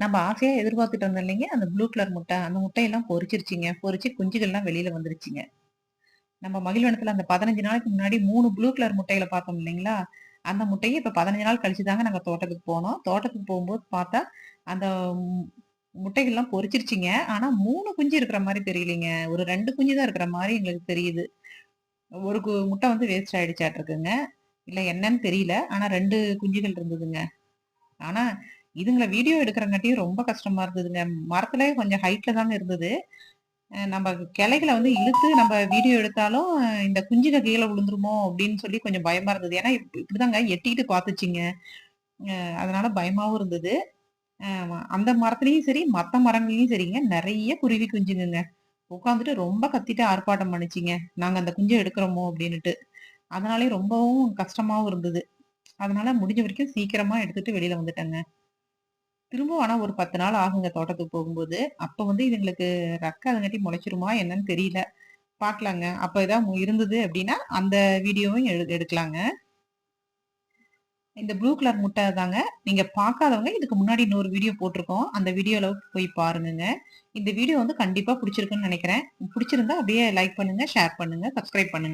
நம்ம ஆசையா எதிர்பார்த்துட்டு வந்தோம் இல்லைங்க? அந்த ப்ளூ கலர் முட்டை அந்த முட்டையெல்லாம் பொறிச்சிருச்சிங்க பொறிச்சு குஞ்சுகள்லாம் வெளியில வந்துருச்சுங்க. நம்ம மகிழ்வனத்துல அந்த பதினஞ்சு நாளைக்கு முன்னாடி மூணு ப்ளூ கலர் முட்டைகளை பார்த்தோம் இல்லைங்களா? அந்த முட்டையை இப்ப பதினஞ்சு நாள் கழிச்சு தாங்க நாங்க தோட்டத்துக்கு போனோம். தோட்டத்துக்கு போகும்போது பார்த்தா அந்த முட்டைகள்லாம் பொறிச்சிருச்சிங்க ஆனா மூணு குஞ்சு இருக்கிற மாதிரி தெரியலைங்க. ஒரு ரெண்டு குஞ்சு தான் இருக்கிற மாதிரி எங்களுக்கு தெரியுது. ஒரு கு- முட்டை வந்து வேஸ்ட் ஆகிடுச்சாட்ருக்குங்க இல்ல என்னன்னு தெரியல. ஆனா ரெண்டு குஞ்சுகள் இருந்ததுங்க. ஆனா இதுங்களை வீடியோ எடுக்கிறங்காட்டியும் ரொம்ப கஷ்டமா இருந்ததுங்க. மரத்துல கொஞ்சம் ஹைட்ல தாங்க இருந்தது. நம்ம கிளைகளை வந்து இழுத்து நம்ம வீடியோ எடுத்தாலும் இந்த குஞ்சுக கீழே விழுந்துருமோ அப்படின்னு சொல்லி கொஞ்சம் பயமா இருந்தது. ஏன்னா இப்படிதாங்க எட்டிட்டு பார்த்துச்சிங்க. அதனால பயமாவும் இருந்தது. அந்த மரத்துலயும் சரி மத்த மரங்களையும் சரிங்க. நிறைய குருவி குஞ்சுங்க உட்காந்துட்டு ரொம்ப கத்திட்டு ஆர்ப்பாட்டம் பண்ணிச்சிங்க. நாங்க அந்த குஞ்சை எடுக்கிறோமோ? அப்படின்னுட்டு. அதனாலே ரொம்பவும் கஷ்டமாவும் இருந்தது. அதனால முடிஞ்ச வரைக்கும் சீக்கிரமா எடுத்துட்டு வெளியில வந்துட்டேங்க. திரும்பவும் ஆனா ஒரு பத்து நாள் ஆகுங்க தோட்டத்துக்கு போகும்போது. அப்ப வந்து இதுங்களுக்கு ரெக்க அதுங்காட்டி முளைச்சிருமா என்னன்னு தெரியல. பார்க்கலாங்க அப்ப ஏதாவது இருந்தது அப்படின்னா அந்த வீடியோவும் எடு எடுக்கலாங்க. இந்த ப்ளூ கலர் முட்டை தாங்க நீங்க பார்க்காதவங்க இதுக்கு முன்னாடி இன்னொரு வீடியோ போட்டிருக்கோம். அந்த வீடியோல போய் பாருங்க இந்த வீடியோ வந்து கண்டிப்பா பிடிச்சிருக்குன்னு நினைக்கிறேன். பிடிச்சிருந்தா அப்படியே லைக் பண்ணுங்க ஷேர் பண்ணுங்க சப்ஸ்கிரைப் பண்ணுங்க.